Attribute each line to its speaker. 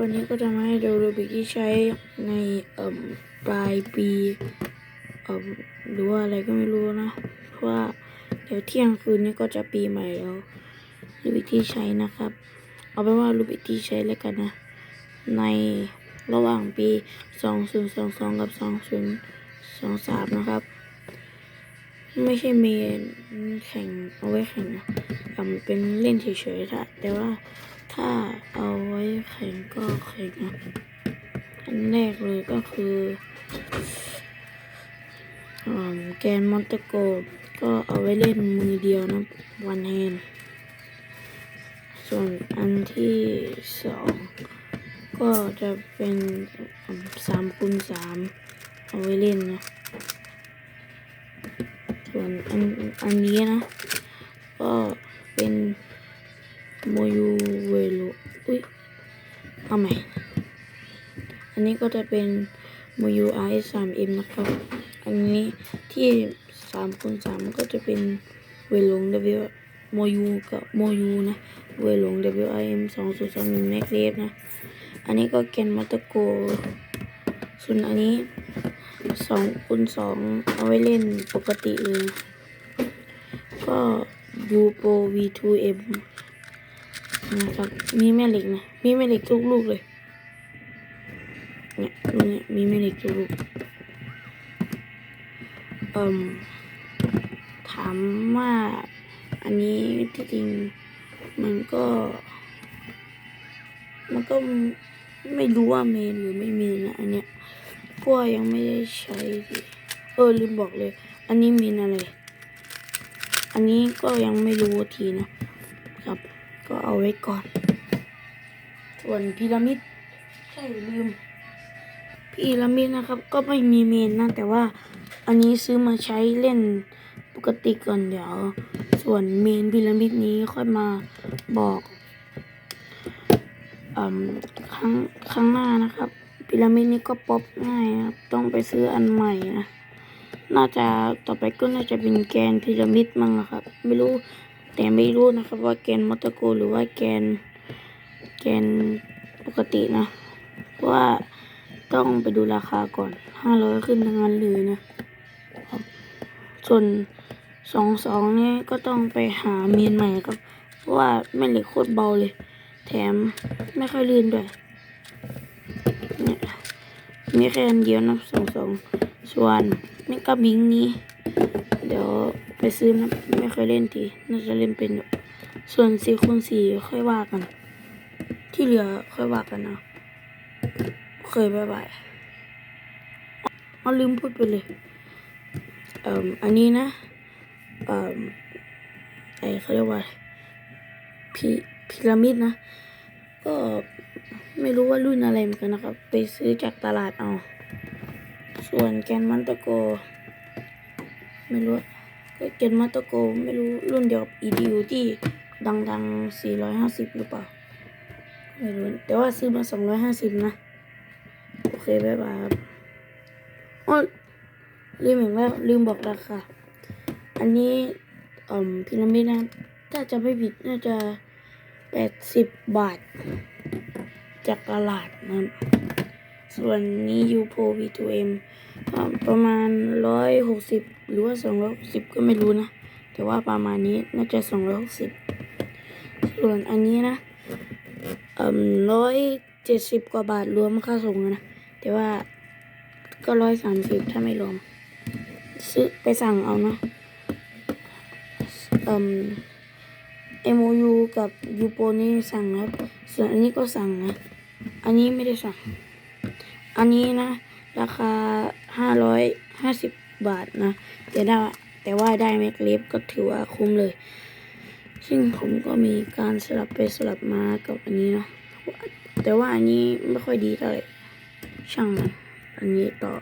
Speaker 1: วันนี้ก็จะมาให้ดูรูบิกที่ใช้ในปลายปีหรือว่าอะไรก็ไม่รู้นะเพราะว่าเดี๋ยวเที่ยงคืนนี้ก็จะปีใหม่แล้วรูบิกที่ใช้นะครับ เอาเป็นว่ารูบิกที่ใช้แล้วกันนะ ในระหว่างปี 2022 กับ 2023 นะครับ ไม่ใช่เมนแข่งเอาไว้แข่งนะอ่เป็นเล่นเฉยๆถ้าแต่ว่า ถ้าเอาไว้แข่งก็แข่งนะอันแรกเลยก็คือแกนมอนเตโกก็เอาไว้เล่นมือเดียวนะวันแฮนส่วนอันที่สองก็จะเป็นสามคูณสามเอาไว้เล่นนะส่วนอันอันนี้นะ ก็เป็น โมยูเวโลอุ้ยเอาใหม่ อันนี้ก็จะเป็นโมยู RS 3 M นะครับ อันนี้ที่3คูณ3ก็จะเป็นเวลง W โมยูกับโมยูนะเวลง WIM 2 0 2 1 Max r a v นะ อันนี้ก็แกนมัตโก ส่วนอันนี้สองคูณสองเอาไว้เล่นปกติเลย ก็ยูโป V2M นะครับมีแม่เหล็กนะมีแม่เหล็กทุกลูกเลยเนี่ยลูกเนี่ยมีแม่เหล็กทุกลูกเอ่มถามว่าอันนี้ที่จริงมันก็ มันก็ไม่รู้ว่าเมนหรือไม่เมนนะอันเนี้ยพราะวกยังไม่ได้ใช้ดิเออลืมบอกเลย อันนี้เมนอะไร อันนี้ก็ยังไม่รู้ทีนะครับ ก็เอาไว้ก่อน ส่วนพีระมิดใช่ลืมพีระมิดนะครับ ก็ไม่มีเมนนะแต่ว่าอันนี้ซื้อมาใช้เล่นปกติก่อนเดี๋ยว ส่วนเมนพีระมิดนี้ค่อยมาบอกอครั้งครั้งหน้านะครับพีระมิดนี้ก็ป๊อปง่ายครับต้องไปซื้ออันใหม่นะน่าจะต่อไปก็น่าจะเป็นแกนพีระมิดมั้งอะครับ ไม่รู้ แต่ไม่รู้นะครับว่าแกนมอเตอร์โกหรือว่าแกนแกนปกตินะว่าต้องไปดูราคาก่อนห้าร้อยขึ้นทั้งนั้นเลยนะส่วนสองสองนี่ก็ต้องไปหาเมนใหม่ครับ เพราะว่าแม่เหล็กโคตรเบาเลย แถมไม่ค่อยลื่นด้วยเนี่ยมีแค่อันเดียวนะสองสองส่วนเมกาบิงนี้ เดี๋ยว ไปซื้อนะไม่เคยเล่นทีน่าจะเล่นเป็นส่วนสี่คูณสี่ค่อยว่ากัน ที่เหลือค่อยว่ากันนะเคยบายบายอ๋อลืมพูดไปเลยเอ่ออันนี้นะเอ่อไอเขาเรียกว่าพีพีระมิดนะ ก็ไม่รู้ว่ารุ่นอะไรเหมือนกันนะครับ ไปซื้อจากตลาดเอา ส่วนแกนมันตะโก ไม่รู้ ก็แกนมันตโกไม่รู้รุ่นเดียวกับ EDU ที่ดังๆ 450 หรือเปล่า ไม่รู้ แต่ว่าซื้อมา 250 นะ โอเคบ๊ายบายครับอ๋อลืมอีกแล้วลืมบอกราคาอันนี้เอ่อพีระมิดนะ ถ้าจะไม่ผิดน่าจะ 80 บาท จากตลาดนะ ส่วนนี้ UPO V2M อ่าประมาณ 160 หรือว่า 260 ก็ไม่รู้นะ แต่ว่าประมาณนี้น่าจะ 260 ส่วนอันนี้นะเอ่อ170กว่าบาทรวมค่าส่งนะ แต่ว่าก็130ถ้าไม่รวม ซื้อไปสั่งเอานะเอ่อ MOU กับ UPO นี่สั่งครับ ส่วนอันนี้ก็สั่งนะ อันนี้ไม่ได้สั่ง อันนี้นะ ราคาห้าร้อยห้าสิบบาทนะแต่ได้แต่ว่าได้แม็กเล็บก็ถือว่าคุ้มเลย ซึ่งผมก็มีการสลับไปสลับมากับอันนี้นะแต่ว่าอันนี้ไม่ค่อยดีเท่าไหร่ช่างมันอันนี้ต่อ